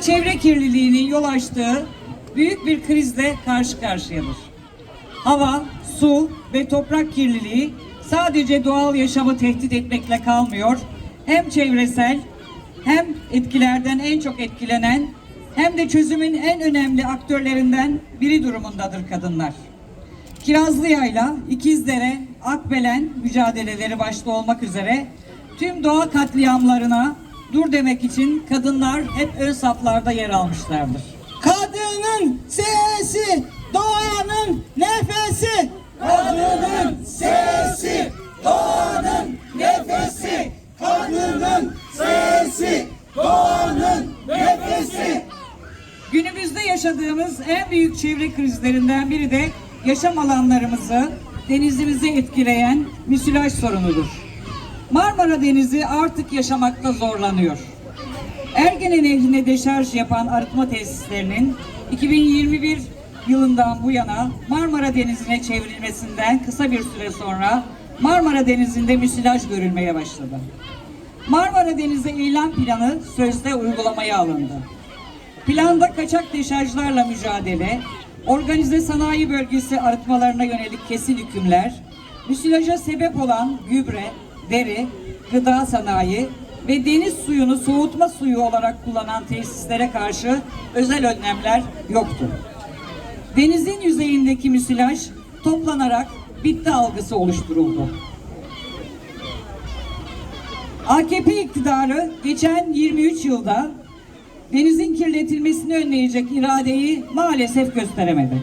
Çevre kirliliğinin yol açtığı büyük bir krizle karşı karşıyadır. Hava, su ve toprak kirliliği sadece doğal yaşamı tehdit etmekle kalmıyor. Hem çevresel hem etkilerden en çok etkilenen hem de çözümün en önemli aktörlerinden biri durumundadır kadınlar. Kirazlıyayla, İkizdere, Akbelen mücadeleleri başta olmak üzere tüm doğa katliamlarına dur demek için kadınlar hep ön saflarda yer almışlardır. Kadının sesi, doğanın nefesi. Kadının sesi, doğanın nefesi. Kadının sesi, doğanın nefesi. Günümüzde yaşadığımız en büyük çevre krizlerinden biri de yaşam alanlarımızı, denizimizi etkileyen müsilaj sorunudur. Marmara Denizi artık yaşamakta zorlanıyor. Ergene Nehri'ne deşarj yapan arıtma tesislerinin 2021 yılından bu yana Marmara Denizi'ne çevrilmesinden kısa bir süre sonra Marmara Denizi'nde müsilaj görülmeye başladı. Marmara Denizi eylem planı sözde uygulamaya alındı. Planda kaçak deşarjlarla mücadele, organize sanayi bölgesi arıtmalarına yönelik kesin hükümler, müsilaja sebep olan gübre, deri, gıda sanayi ve deniz suyunu soğutma suyu olarak kullanan tesislere karşı özel önlemler yoktu. Denizin yüzeyindeki müsilaj toplanarak bitti algısı oluşturuldu. AKP iktidarı geçen 23 yılda denizin kirletilmesini önleyecek iradeyi maalesef gösteremedi.